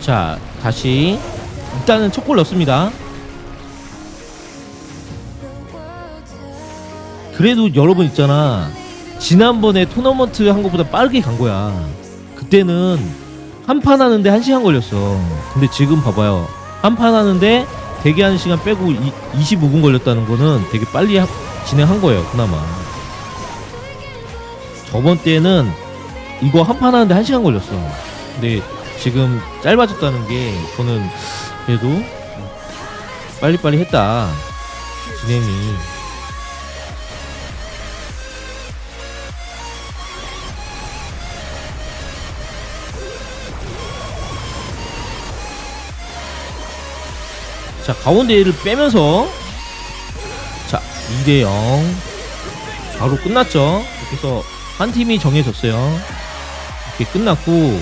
자 다시 일단은 첫 골 넣습니다. 그래도 여러분 있잖아. 지난번에 토너먼트 한 것보다 빠르게 간 거야. 그때는 한 판 하는데 한 시간 걸렸어. 근데 지금 봐봐요. 한 판 하는데 대기하는 시간 빼고 이, 25분 걸렸다는 거는 되게 빨리 하- 진행한 거예요 그나마. 저번 때는 이거 한 판 하는데 한 시간 걸렸어. 근데 지금 짧아졌다는 게 저는 그래도 빨리빨리 했다. 진행이. 자 가운데를 빼면서 자 2대0 바로 끝났죠? 이렇게 해서 한 팀이 정해졌어요. 이렇게 끝났고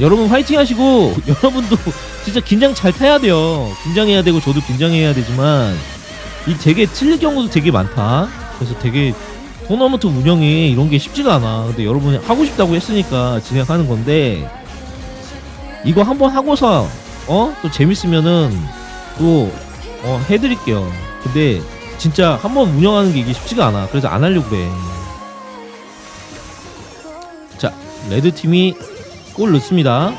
여러분 화이팅 하시고 여러분도 진짜 긴장 잘 타야 돼요. 긴장해야 되고 저도 긴장해야 되지만 이 되게 틀릴 경우도 되게 많다. 그래서 되게 토너먼트 운영이 이런 게 쉽지가 않아. 근데 여러분이 하고 싶다고 했으니까 진행하는 건데 이거 한번 하고서 어? 또 재밌으면은 또 어, 해드릴게요. 근데 진짜 한번 운영하는 게 이게 쉽지가 않아. 그래서 안 하려고 그래. 자 레드 팀이 골 넣습니다.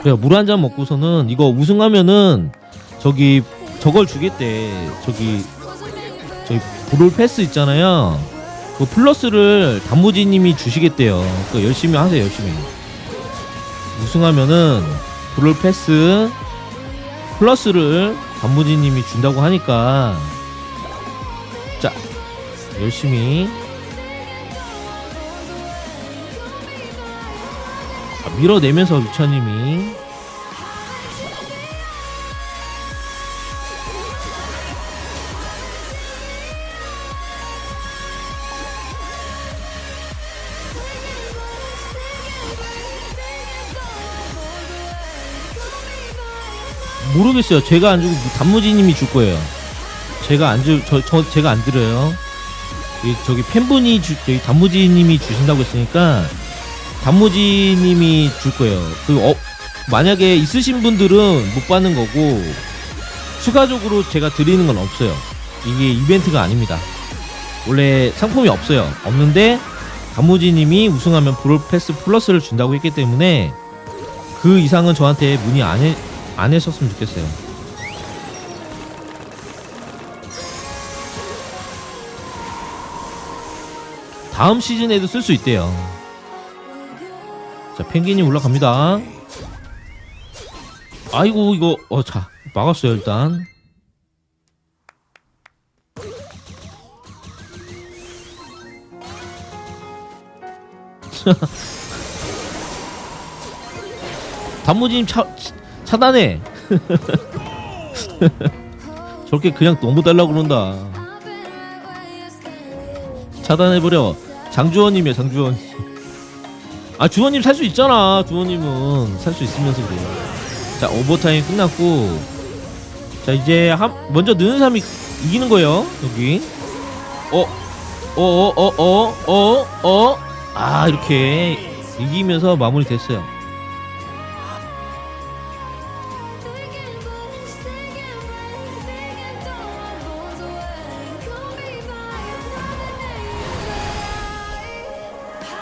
그래요 물 한 잔 먹고서는 이거 우승하면은 저기 저걸 주겠대. 저기 저기 브롤 패스 있잖아요. 그 플러스를 단무지님이 주시겠대요. 그 열심히 하세요 열심히. 우승하면은 브롤 패스 플러스를 단무지님이 준다고 하니까. 자 열심히 자, 밀어내면서 유차님이 모르겠어요. 제가 안 주고 단무지님이 줄 거예요. 제가 안 주, 저, 저 제가 안 드려요. 이 저기 팬분이 주, 저기 단무지님이 주신다고 했으니까 단무지님이 줄 거예요. 그 어, 만약에 있으신 분들은 못 받는 거고 추가적으로 제가 드리는 건 없어요. 이게 이벤트가 아닙니다. 원래 상품이 없어요. 없는데 단무지님이 우승하면 브롤 패스 플러스를 준다고 했기 때문에 그 이상은 저한테 문의 안 해, 안 했었으면 좋겠어요. 다음 시즌에도 쓸 수 있대요. 자, 펭귄이 올라갑니다. 아이고, 이거, 어, 자, 막았어요, 일단. 단무지님 차, 차단해. 저렇게 그냥 너무 달라고 그런다. 차단해버려. 장주원님이야, 장주원. 아, 주원님 살 수 있잖아. 주원님은 살 수 있으면서 그래. 자, 오버타임 끝났고. 자, 이제 한, 먼저 느는 사람이 이기는 거예요. 여기. 어, 어, 어, 어, 어, 어, 어. 아, 이렇게 이기면서 마무리 됐어요.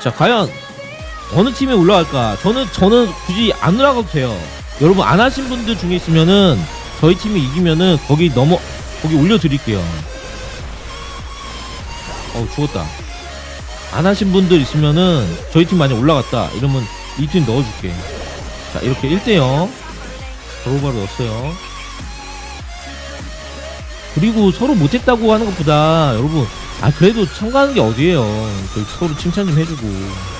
자 과연 어느 팀에 올라갈까? 저는 저는 굳이 안 올라가도 돼요. 여러분 안 하신 분들 중에 있으면은 저희 팀이 이기면은 거기 넘어 거기 올려드릴게요. 어 죽었다. 안 하신 분들 있으면은 저희 팀 만약 올라갔다 이러면 이 팀 넣어줄게. 자 이렇게 1대0 바로바로 넣었어요. 그리고 서로 못했다고 하는 것보다 여러분 아 그래도 참가하는 게 어디예요 서로 칭찬 좀 해주고 자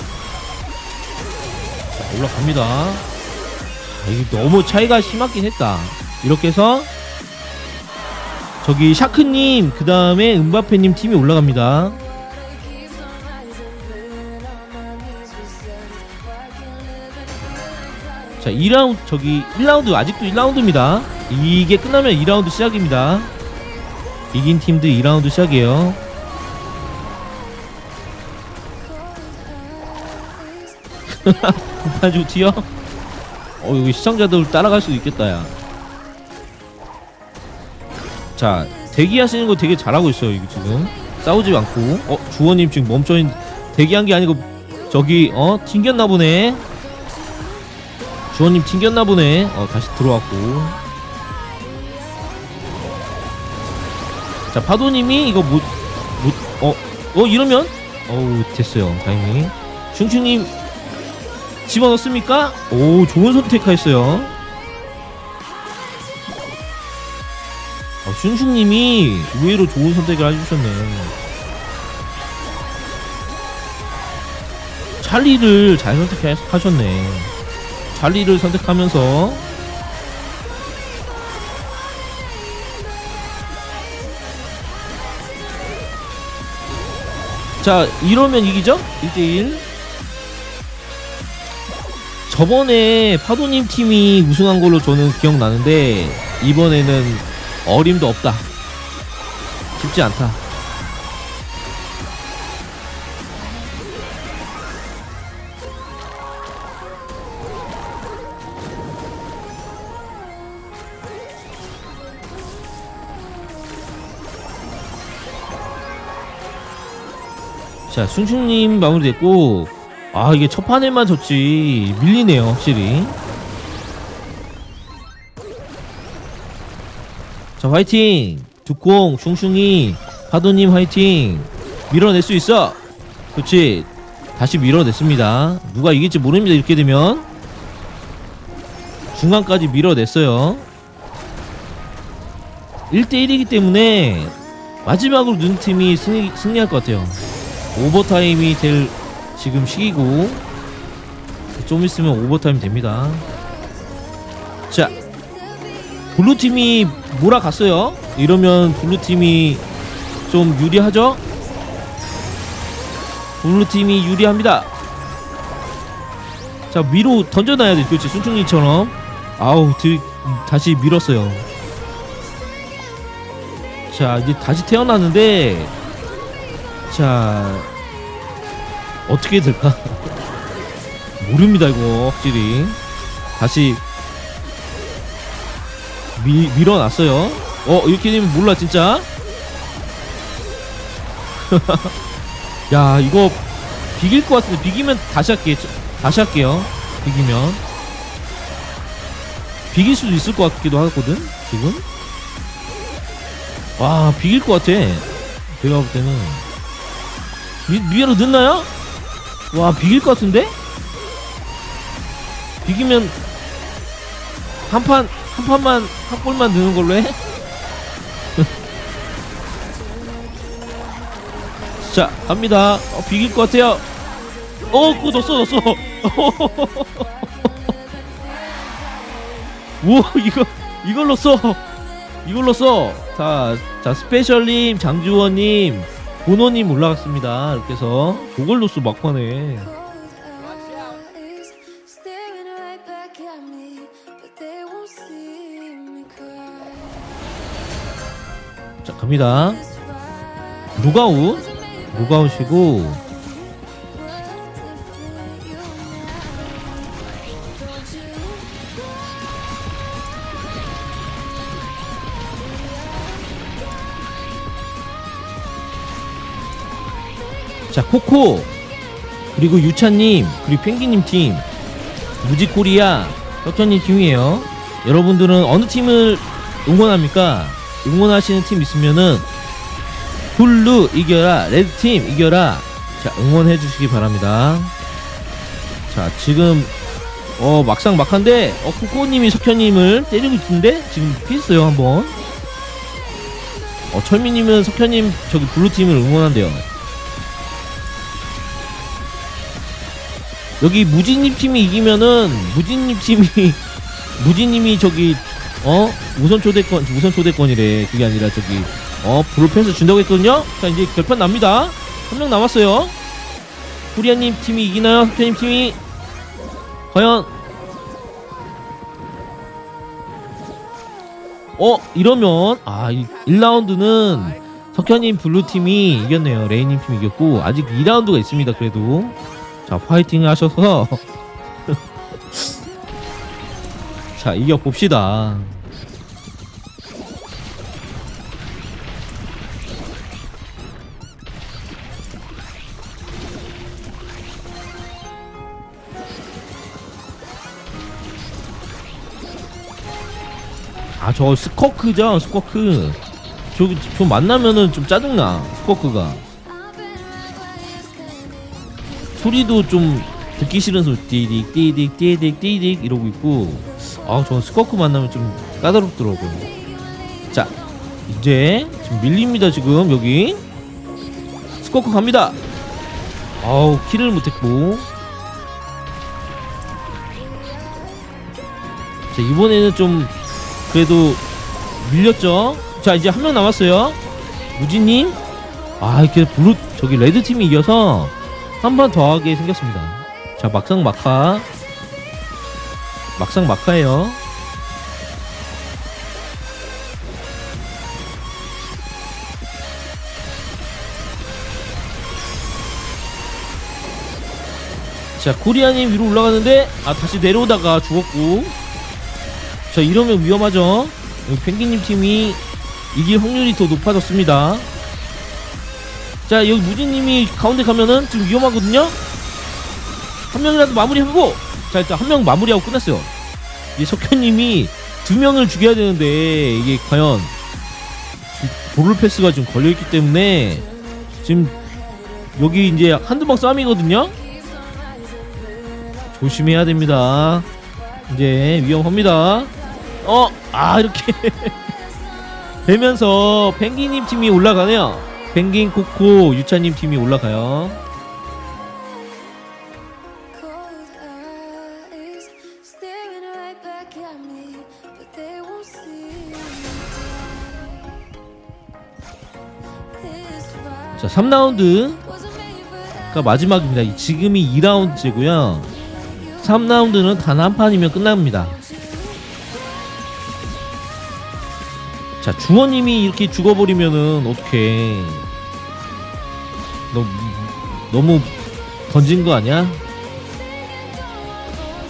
올라갑니다. 아, 이게 너무 차이가 심하긴 했다. 이렇게 해서 저기 샤크님 그 다음에 은바페님 팀이 올라갑니다. 자 2라운드 저기 1라운드 아직도 1라운드입니다. 이게 끝나면 2라운드 시작입니다. 이긴 팀들 2라운드 시작이에요. 가지고 튀어? 어 여기 시청자들 따라갈 수도 있겠다 야. 자 대기하시는 거 되게 잘하고 있어요 이거 지금. 싸우지 않고. 어 주원님 지금 멈춰있 대기한 게 아니고 저기 어 튕겼나 보네. 주원님 튕겼나 보네. 어 다시 들어왔고. 자 파도님이 이거 못 못어어 어, 이러면? 어우 됐어요. 다행히. 슝슝님 집어넣습니까? 오 좋은 선택하였어요 어, 슝슝님이 의외로 좋은 선택을 해주셨네 찰리를 잘 선택하셨네 찰리를 선택하면서 자 이러면 이기죠? 1대1 저번에 파도님 팀이 우승한 걸로 저는 기억나는데 이번에는 어림도 없다. 쉽지 않다. 자 숭숭님 마무리됐고 아 이게 첫 판에만 졌지. 밀리네요 확실히. 자 화이팅! 두콩 숭숭이 파도님 화이팅! 밀어낼 수 있어! 그렇지. 다시 밀어냈습니다. 누가 이길지 모릅니다 이렇게 되면. 중간까지 밀어냈어요. 1대1이기 때문에 마지막으로 눈 팀이 승리, 승리할 것 같아요. 오버타임이 될 지금 시기고 좀 있으면 오버타임 됩니다. 자 블루팀이 몰아갔어요. 이러면 블루팀이 좀 유리하죠? 블루팀이 유리합니다. 자 위로 던져놔야 돼 그렇지? 순충이처럼. 아우 드, 다시 밀었어요. 자 이제 다시 태어났는데 자 어떻게 될까? 모릅니다 이거 확실히. 다시. 미, 밀어놨어요. 어 이렇게 되면 몰라 진짜? 야 이거 비길 것 같은데 비기면 다시 할게. 다시 할게요. 비기면. 비길 수도 있을 것 같기도 하거든 지금. 와 비길 것 같아. 내가 볼 때는. 위, 위로 넣나요? 와 비길 것 같은데? 비기면 한 판 한 판만 한 골만 넣는 걸로 해? 자 갑니다. 어, 비길 것 같아요. 어 그거 넣었어 넣었어. 우와 이거 이걸 넣었어. 이걸 넣었어. 자, 자 스페셜님 장주원님 보노님 올라갔습니다 이렇게 해서 넣었어 막판에. 자 갑니다 make it 루가웃이고 자 코코. 그리고 유찬님 그리고 펭귄님 팀. 무지코리아 혁현님 팀이에요. 여러분들은 어느 팀을 응원합니까? 응원하시는 팀 있으면은 블루 이겨라 레드팀 이겨라. 자 응원해 주시기 바랍니다. 자 지금 어 막상 막한데 어 코코님이 석현님을 때리고 있는데 지금 피했어요 한번. 어 철민님은 석현님 저기 블루팀을 응원한대요 여기 무진님 팀이 이기면은 무진님 팀이 무진님이 저기 어? 우선 초대권 우선 초대권이래. 그게 아니라 저기 어? 브로펜스 준다고 했거든요? 자 이제 결판 납니다. 한 명 남았어요. 후리아님 팀이 이기나요? 석현님 팀이? 과연? 어? 이러면 아 1라운드는 석현님 블루팀이 이겼네요. 레이님 팀이 이겼고 아직 2라운드가 있습니다 그래도 자 파이팅 하셔서. 자 이겨 봅시다. 아 저 스커크죠 스커크. 저, 저 만나면은 좀 짜증나 스커크가 소리도 좀 듣기 싫은 소리. 띠딕 띠딕 띠딕 띠딕 이러고 있고. 아 저는 스커크 만나면 좀 까다롭더라고요. 자 이제 지금 밀립니다 지금 여기. 스커크 갑니다. 아우 킬을 못했고. 자 이번에는 좀 그래도 밀렸죠? 자 이제 한 명 남았어요. 무진님. 아 이렇게 블루 저기 레드 팀이 이겨서 한 번 더 하게 생겼습니다. 자, 막상 막하. 막상 막하예요. 자, 코리아님 위로 올라가는데, 아, 다시 내려오다가 죽었고. 자, 이러면 위험하죠? 펭귄님 팀이 이길 확률이 더 높아졌습니다. 자 여기 무진님이 가운데 가면은 지금 위험하거든요? 한 명이라도 마무리하고 자 일단 한 명 마무리하고 끝났어요. 이제 석현님이 두 명을 죽여야 되는데 이게 과연 보를 패스가 좀 걸려있기 때문에 지금 여기 이제 한두 방 싸움이거든요? 조심해야 됩니다. 이제 위험합니다. 어 아 이렇게 되면서 펭귄님 팀이 올라가네요 펭귄 코코 유차님 팀이 올라가요. 자, 3라운드가 wasn't made for 마지막입니다. 지금이 2라운드고요. 3라운드는 단 한 판이면 끝납니다. 자, 주원님이 이렇게 죽어버리면은 어떡해. 너무, 너무 던진 거 아니야?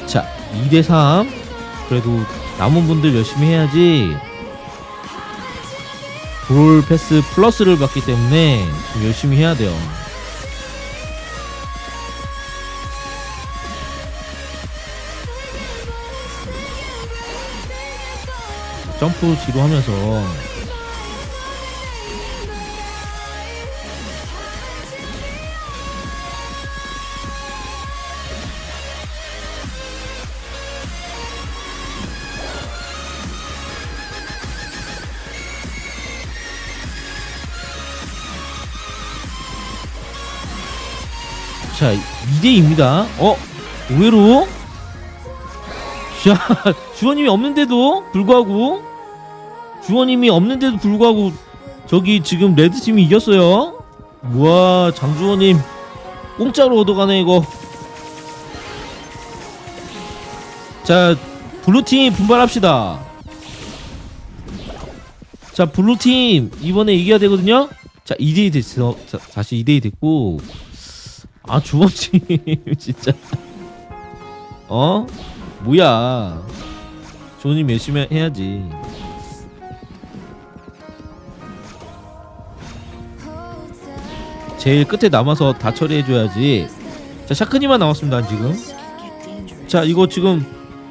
자, 2대3. 그래도 남은 분들 열심히 해야지. 볼 패스 플러스를 받기 때문에 좀 열심히 해야 돼요. 점프 뒤로 하면서. 자 2대2입니다. 어? 의외로? 자 주원님이 없는데도 불구하고 주원님이 없는데도 불구하고 저기 지금 레드팀이 이겼어요. 우와 장주원님. 공짜로 얻어가네 이거. 자 블루팀 분발합시다. 자 블루팀 이번에 이겨야 되거든요. 자 2대2 됐어. 자, 다시 2대2 됐고. 아 주원님 진짜. 어? 뭐야? 주원님 열심히 해야지 제일 끝에 남아서 다 처리해줘야지. 자 샤크니만 남았습니다 지금. 자 이거 지금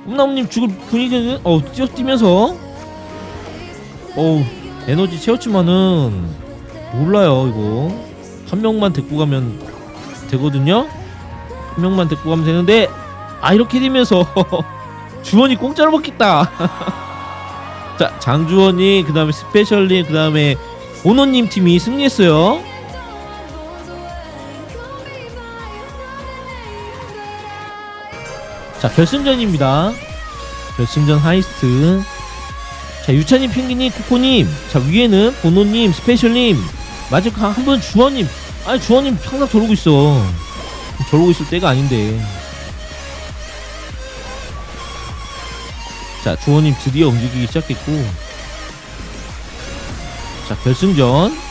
꿈나무님 죽을 분위기는 어 뛰어 뛰면서. 어우 에너지 채웠지만은 몰라요 이거. 한 명만 데리고 가면 되거든요? 한 명만 데리고 가면 되는데 아 이렇게 되면서 주원이 공짜로 먹겠다. 자 장주원이 그 다음에 스페셜님 그 다음에 오너님 팀이 승리했어요 자 결승전입니다. 결승전 하이스트. 자 유찬님 펭귄님 코코님. 자 위에는 보노님 스페셜님. 마지막 한 분 주원님. 아니 주원님 항상 저러고 있어. 저러고 있을 때가 아닌데. 자 주원님 드디어 움직이기 시작했고. 자 결승전.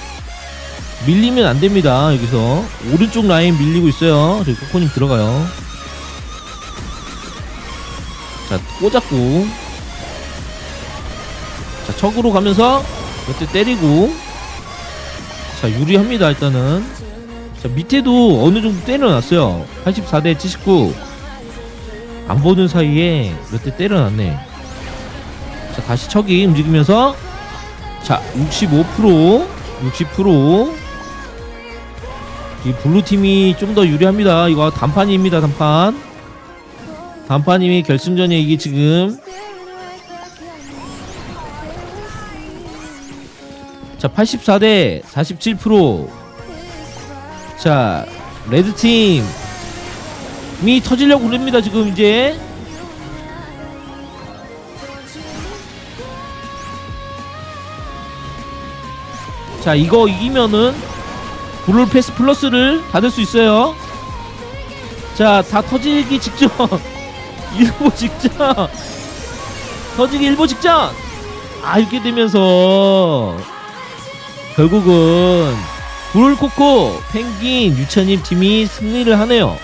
밀리면 안 됩니다. 여기서 오른쪽 라인 밀리고 있어요. 저기 코코님 들어가요 자 꽂았고. 자 척으로 가면서 몇 대 때리고. 자 유리합니다 일단은. 자 밑에도 어느 정도 때려놨어요. 84대 79 안 보는 사이에 몇 대 때려놨네. 자 다시 척이 움직이면서. 자 65% 60%이 블루 팀이 좀 더 유리합니다. 이거 단판입니다 단판 단판님이 결승전에 이게 지금. 자 84대 47%자 레드팀이 터지려고 그럽니다 지금 이제. 자 이거 이기면은 블루 패스 플러스를 받을 수 있어요. 자 다 터지기 직전 일보 직전. 터지기 일보 직전. 아 이렇게 되면서 결국은 불코코 펭귄 유천님 팀이 승리를 하네요